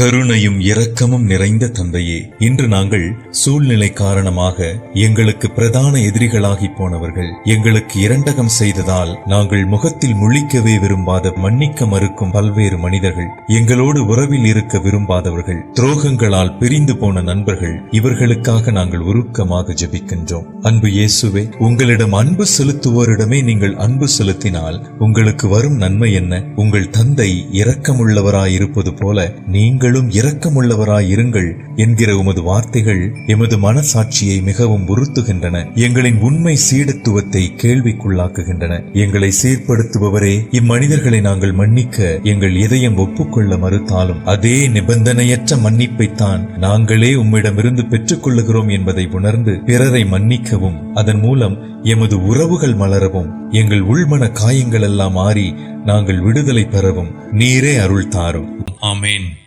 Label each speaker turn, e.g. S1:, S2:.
S1: கருணையும் இரக்கமும் நிறைந்த தந்தையே இன்று நாங்கள் சூழ்நிலை காரணமாக எங்களுக்கு பிரதான எதிரிகளாகி போனவர்கள். எங்களுக்கு இரண்டகம் செய்ததால் நாங்கள் முகத்தில் முழிக்கவே விரும்பாத மன்னிக்க மறுக்கும் பல்வேறு மனிதர்கள் எங்களோடு உறவில் இருக்க விரும்பாதவர்கள் துரோகங்களால் பிரிந்து போன நண்பர்கள் இவர்களுக்காக நாங்கள் உருக்கமாக ஜெபிக்கின்றோம். அன்பு இயேசுவே உங்களிடம் அன்பு செலுத்துவோரிடமே நீங்கள் அன்பு செலுத்தினால் உங்களுக்கு வரும் நன்மை என்ன? உங்கள் தந்தை இரக்கமுள்ளவராயிருப்பது போல நீங்கள் நீங்களும் இரக்கமுள்ளவராய் இருங்கள் என்கிற உமது வார்த்தைகள் எமது மனசாட்சியை மிகவும் உறுத்துகின்றன. எங்களின் உண்மை சீடத்துவத்தை கேள்விக்குள்ளாக்குகின்றன. எங்களை சீர்படுத்துபவரே இம்மனிதர்களை நாங்கள் மன்னிக்க எங்கள் இதயம் ஒப்புக்கொள்ள மறுத்தாலும் அதே நிபந்தனையற்ற மன்னிப்பைத்தான் நாங்களே உம்மிடமிருந்து பெற்றுக்கொள்ளுகிறோம் என்பதை உணர்ந்து பிறரை மன்னிக்கவும். அதன் மூலம் எமது உறவுகள் மலரவும். எங்கள் உள்மன காயங்கள் எல்லாம் மாறி நாங்கள் விடுதலை பெறவும். நீரே அருள் தாரும். ஆமேன்.